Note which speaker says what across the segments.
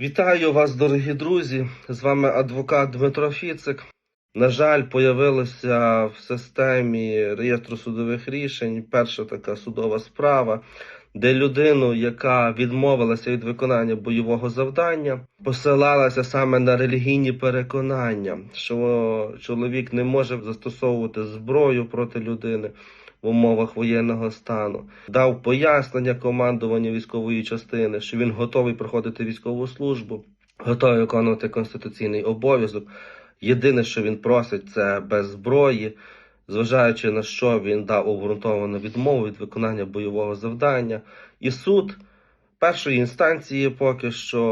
Speaker 1: Вітаю вас, дорогі друзі! З вами адвокат Дмитро Фіцик. На жаль, появилася в системі реєстру судових рішень перша така судова справа, де людину, яка відмовилася від виконання бойового завдання, посилалася саме на релігійні переконання, що чоловік не може застосовувати зброю проти людини в умовах воєнного стану, дав пояснення командуванню військової частини, що він готовий проходити військову службу, готовий виконувати конституційний обов'язок. Єдине, що він просить, це без зброї, зважаючи на що він дав обґрунтовану відмову від виконання бойового завдання. І суд першої інстанції поки що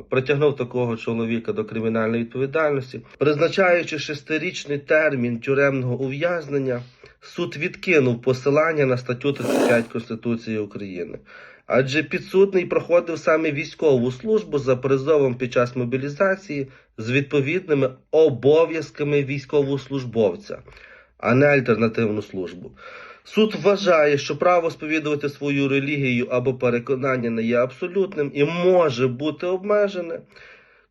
Speaker 1: е, притягнув такого чоловіка до кримінальної відповідальності, призначаючи шестирічний термін тюремного ув'язнення. Суд відкинув посилання на статтю 35 Конституції України. Адже підсудний проходив саме військову службу за призовом під час мобілізації з відповідними обов'язками військовослужбовця, а не альтернативну службу. Суд вважає, що право сповідувати свою релігію або переконання не є абсолютним і може бути обмежене.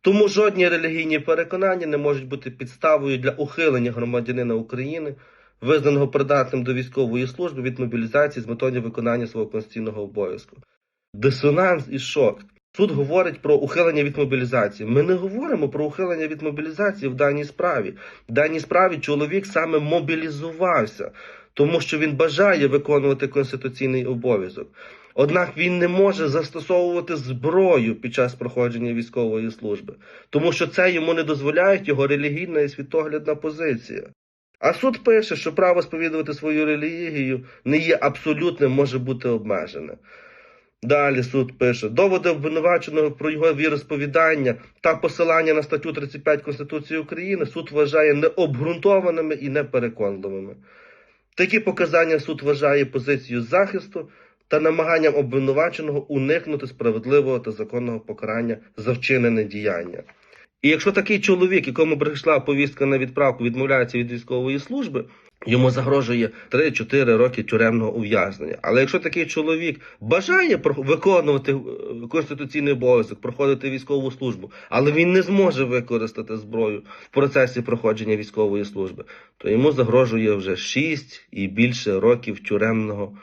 Speaker 1: Тому жодні релігійні переконання не можуть бути підставою для ухилення громадянина України, визнаного придатним до військової служби від мобілізації з метою виконання свого конституційного обов'язку. Дисонанс і шок. Суд говорить про ухилення від мобілізації. Ми не говоримо про ухилення від мобілізації в даній справі. В даній справі чоловік саме мобілізувався, тому що він бажає виконувати конституційний обов'язок. Однак він не може застосовувати зброю під час проходження військової служби, тому що це йому не дозволяють його релігійна і світоглядна позиція. А суд пише, що право сповідувати свою релігію не є абсолютним, може бути обмежене. Далі суд пише: доводи обвинуваченого про його віросповідання та посилання на статтю 35 Конституції України суд вважає необґрунтованими і непереконливими. Такі показання суд вважає позицією захисту та намаганням обвинуваченого уникнути справедливого та законного покарання за вчинене діяння. І якщо такий чоловік, якому прийшла повістка на відправку, відмовляється від військової служби, йому загрожує 3-4 роки тюремного ув'язнення. Але якщо такий чоловік бажає виконувати е, конституційний обов'язок, проходити військову службу, але він не зможе використати зброю в процесі проходження військової служби, то йому загрожує вже 6 і більше років тюремного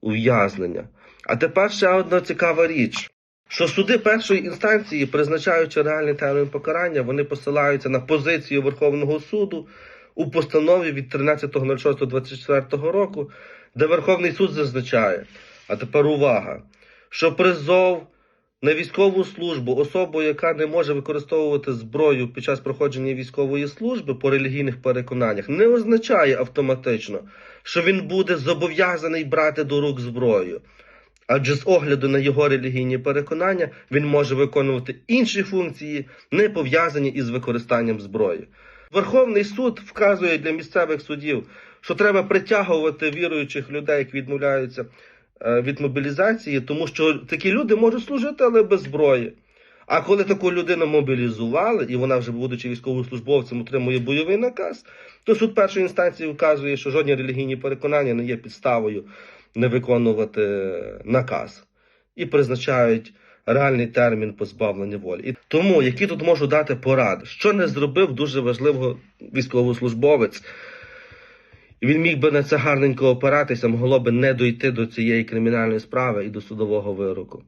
Speaker 1: ув'язнення. А тепер ще одна цікава річ. Що суди першої інстанції, призначаючи реальний термін покарання, вони посилаються на позицію Верховного суду у постанові від 13.06.24 року, де Верховний суд зазначає, а тепер увага, що призов на військову службу особу, яка не може використовувати зброю під час проходження військової служби по релігійних переконаннях, не означає автоматично, що він буде зобов'язаний брати до рук зброю. Адже з огляду на його релігійні переконання він може виконувати інші функції, не пов'язані із використанням зброї. Верховний суд вказує для місцевих судів, що треба притягувати віруючих людей, які відмовляються е, від мобілізації, тому що такі люди можуть служити, але без зброї. А коли таку людину мобілізували, і вона вже, будучи військовослужбовцем, отримує бойовий наказ, то суд першої інстанції вказує, що жодні релігійні переконання не є підставою не виконувати наказ і призначають реальний термін позбавлення волі. І тому, які тут можу дати поради, що не зробив дуже важливо військовослужбовець, він міг би на це гарненько опиратися, могло би не дойти до цієї кримінальної справи і до судового вироку.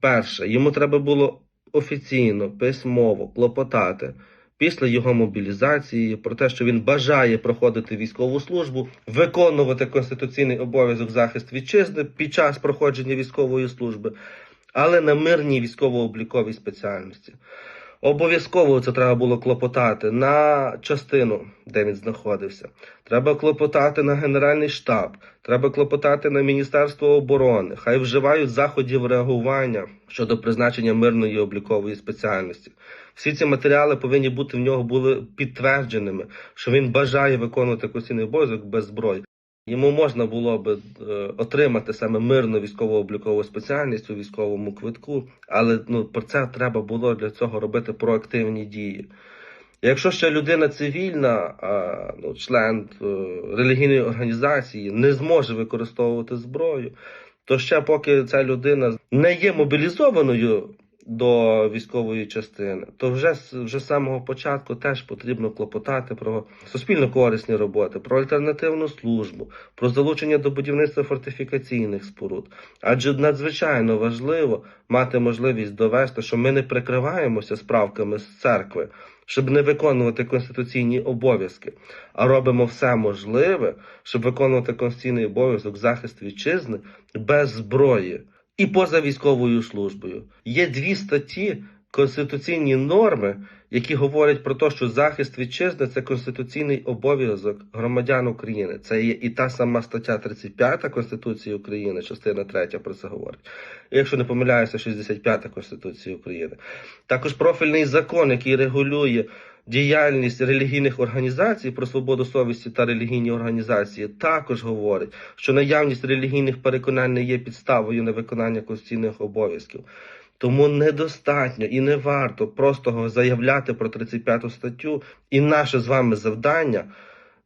Speaker 1: Перше, йому треба було офіційно, письмово клопотати після його мобілізації про те, що він бажає проходити військову службу, виконувати конституційний обов'язок захист вітчизни під час проходження військової служби, але на мирній військово-обліковій спеціальності. Обов'язково це треба було клопотати на частину, де він знаходився. Треба клопотати на Генеральний штаб, треба клопотати на Міністерство оборони. Хай вживають заходів реагування щодо призначення мирної облікової спеціальності. Всі ці матеріали повинні бути в нього були підтвердженими, що він бажає виконувати конституційний обов'язок без зброї. Йому можна було би е, отримати саме мирну військово-облікову спеціальність у військовому квитку, але ну про це треба було для цього робити проактивні дії. Якщо ще людина цивільна, ну, член е, релігійної організації, не зможе використовувати зброю, то ще поки ця людина не є мобілізованою до військової частини, то вже вже з самого початку теж потрібно клопотати про суспільно корисні роботи, про альтернативну службу, про залучення до будівництва фортифікаційних споруд. Адже надзвичайно важливо мати можливість довести, що ми не прикриваємося справками з церкви, щоб не виконувати конституційні обов'язки, а робимо все можливе, щоб виконувати конституційний обов'язок захист вітчизни без зброї і поза військовою службою. Є дві статті конституційні норми, які говорять про те, що захист вітчизни це конституційний обов'язок громадян України. Це є і та сама стаття 35 Конституції України, частина 3 про це говорить. Якщо не помиляюся, 65 Конституції України. Також профільний закон, який регулює діяльність релігійних організацій про свободу совісті та релігійні організації, також говорить, що наявність релігійних переконань не є підставою на виконання конституційних обов'язків. Тому недостатньо і не варто просто заявляти про 35 статтю. І наше з вами завдання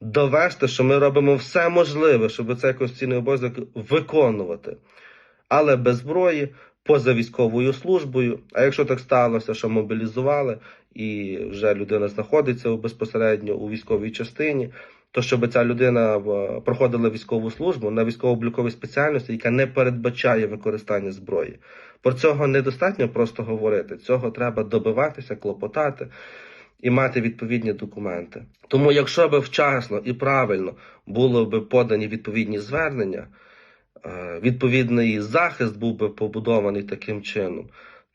Speaker 1: довести, що ми робимо все можливе, щоб цей конституційний обов'язок виконувати, але без зброї, поза військовою службою. А якщо так сталося, що мобілізували, і вже людина знаходиться безпосередньо у військовій частині, то щоб ця людина е, проходила військову службу на військово-обліковій спеціальності, яка не передбачає використання зброї. Про цього недостатньо просто говорити. Цього треба добиватися, клопотати і мати відповідні документи. Тому, якщо би вчасно і правильно було би подані відповідні звернення, е, відповідний захист був би побудований таким чином,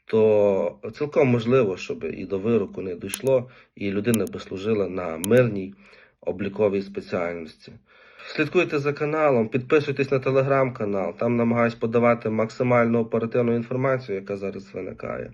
Speaker 1: то цілком можливо, щоб і до вироку не дійшло, і людина би служила на мирній обліковій спеціальності. Слідкуйте за каналом, підписуйтесь на телеграм-канал. Там намагаюсь подавати максимально оперативну інформацію, яка зараз виникає.